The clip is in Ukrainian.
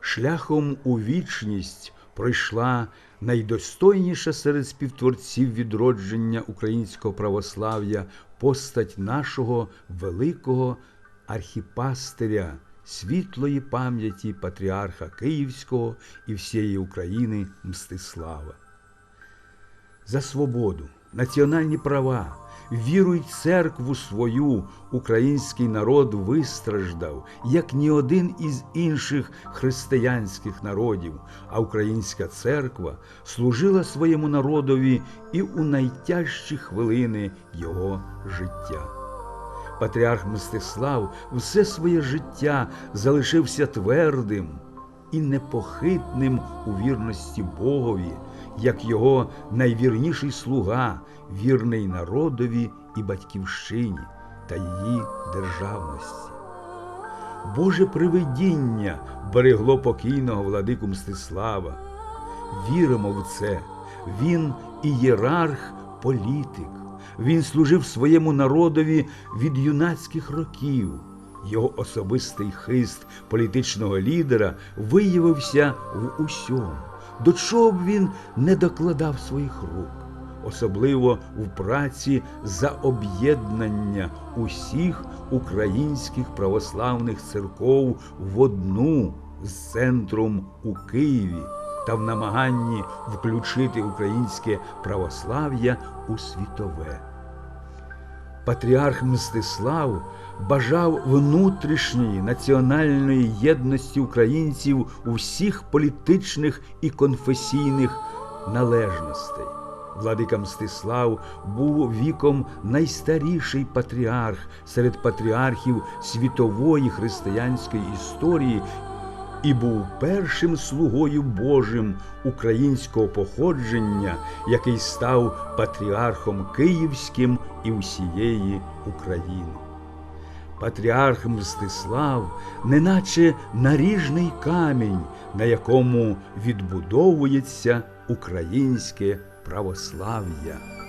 шляхом у вічність пройшла найдостойніша серед співтворців відродження українського православ'я постать нашого великого архіпастиря світлої пам'яті патріарха Київського і всієї України Мстислава. За свободу, національні права, віру й церкву свою. Український народ вистраждав, як ні один із інших християнських народів, а українська церква служила своєму народові і у найтяжчі хвилини його життя. Патріарх Мстислав все своє життя залишився твердим і непохитним у вірності Богові, як його найвірніший слуга, вірний народові і батьківщині та її державності. Боже привидіння берегло покійного владику Мстислава. Віримо в це. Він ієрарх, політик. Він служив своєму народові від юнацьких років. Його особистий хист політичного лідера виявився в усьому, до чого б він не докладав своїх рук, особливо в праці за об'єднання усіх українських православних церков в одну з центром у Києві та в намаганні включити українське православ'я у світове. Патріарх Мстислав бажав внутрішньої національної єдності українців у всіх політичних і конфесійних належностей. Владика Мстислав був віком найстаріший патріарх серед патріархів світової християнської історії і був першим слугою Божим українського походження, який став патріархом Київським і усієї України. Патріарх Мстислав, неначе наріжний камінь, на якому відбудовується українське православ'я.